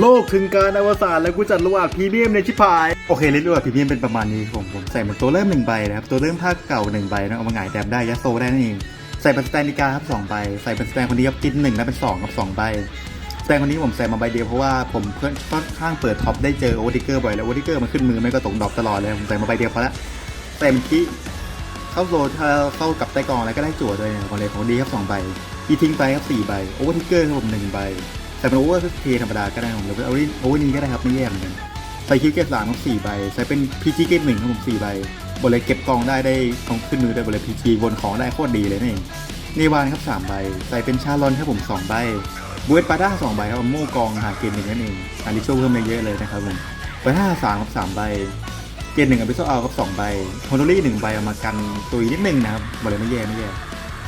โลกถึงการอวสานแล้วกูจัดลูอาดพรีเมียมในชิพาย โอเคเลยลูอาดพรีเมียมเป็นประมาณนี้ผมผมใส่เหมือนตัวเริ่มหนึ่งใบนะครับ ตัวเริ่มภาคเก่าหนึ่งใบนะเอามาหงายแต้มได้ยัดโซได้นั่นเอง ใส่เป็นสแตนดิกาครับสองใบ ใส่เป็นสแตนคนนี้ครับกินหนึ่งแล้วเป็นสองครับสองใบสแตนคนนี้ผมใส่มาใบเดียวเพราะว่าผมเพื่อนค่อนข้างเปิดท็อปได้เจอโอเวอร์ดิเกอร์บ่อยแล้วโอเวอร์ดิเกอร์มันขึ้นมือไม่ก็ตกดอกตลอดเลยผมใส่มาใบเดียวพอละใส่เป็นคีเข้าโซถ้าเข้ากับใต้กองอะไรก็ได้จั่วด้วยนะครับเลยของดีครับสองใบอีทิ้งไปครับสี่ใบโอเวอร์ทิกเกอร์ครับผมหนึ่งใบ ใส่เป็นโอเวอร์เทธรรมดาก็ได้ผมหรือว่าโอเวอร์โอเวอร์นี้ก็ได้ครับไม่แย่เหมือนกันใส่คิวเกตสามครับสี่ใบใส่เป็นพีจีเกตหนึ่งครับผมสี่ใบบนเลยเก็บกองได้ได้ของขึ้นมือได้บนเลยพีจีบนของได้โคตรดีเลยนี่นเองเนวานครับสามใบใส่เป็นชาลอนครับผมสองใบบูเอตปาด้าสองใบครับโม่กองหาเกณฑ์หนึ่งนั่นเองอาริโชเพิ่มมาเยอะเลยนะครับผมปาด้าสามครับสามใบเกณฑ์หนึ่งอภิโซเอาครับสองใบฮอนโดรี่หนึ่งใบเอามากันตุยนิดนึงนะครับบนเลยไม่แย่ไม่แย่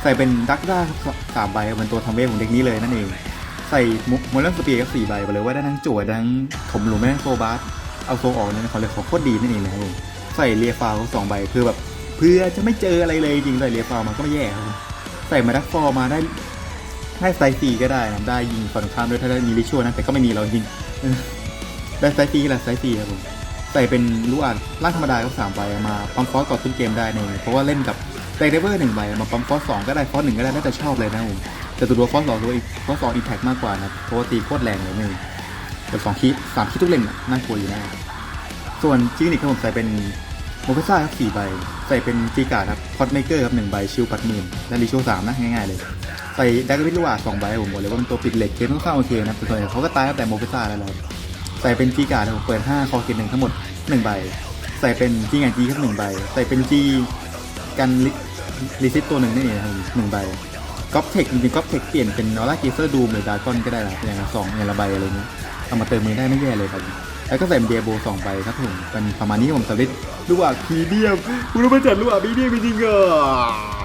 ใส่เป็นดักด้าสามใบเป็นตัวทำเวฟของเด็กนี้เลยนั่นเอง ใส่โมเลนสเปียร์ก็สี่ใบไปเลยว่าได้ทั้งจั่วทั้งถมหลุมได้ทั้งโซบาสเอาโซออกเนี่ยเขาเลยเขาโคตรดีนั่นเองนะครับผมใส่เรียฟาวสองใบคือแบบเพื่อจะไม่เจออะไรเลยจริงใส่เรียฟาวมาก็ไม่แย่ครับใส่มาดักฟอร์มาได้ได้ไซซีก็ได้นะได้ยิงฝั่งข้ามด้วยถ้าได้มีริชัวนะแต่ก็ไม่มีเราจริงได้ไซซีแหละไซซีครับผมใส่เป็นลูกอ่านร่างธรรมดาก็สามใบมาปั๊มฟอสก่อนขึ้นเกมได้ในเพราะว่าเล่นกับไดเวอร์หนึ่งใบมาปั๊มฟอสสองก็ได้ฟอสหนึ่งก็ได้แล้วแต่ชอบเลยนะผม แต่ตัวฟอสสองตัวอีกฟอสสองอีแพกมากกว่านะเพราะว่าตีโคตรแรงเลยนี่แต่สองคิสามคิทุกเล่นน่ากลัวอยู่แน่ส่วนจิกนิกครับผมใส่เป็นโมเฟซ่าครับสี่ใบ ใส่เป็นจีการ์ครับพอดเมเกอร์ครับหนึ่งใบชิลปัดหมื่นและรีโชสามนะง่ายๆเลย ใส่ดักวิลลูอาสองใบผมบอกเลยว่าเป็นตัวปิดเหล็กเกมค่อนข้างโอเคนะแต่ส่วนใหญ่เขาก็ตายตั้งแต่โมเฟซ่าแล้วแหละใส่เป็นจีการ์ดครับผมเปิดห้าคอเกตหนึ่งทั้งหมดหนึ่งใบ ใส่เป็นจีงานจีครับหนึ่งใบ ใส่เป็นจีกันลิซิตตัวหนึ่งนี่เองนะครับหนึ่งใบ ก๊อปเทคจริงๆก๊อปเทคเปลี่ยนเป็นออร่าเกเซอร์ดูมหรือดากอนก็ได้ละอย่างละสองอย่างละใบอะไรเงี้ยเอามาเติมมือได้ไม่แย่เลยครับแล้วก็ใส่เดียโบสองใบครับผมเป็นประมาณนี้ผมสำเร็จลูกอะพีเดียมคุณรู้ไหมจัดลูกอะพีเดียมจริงๆอะ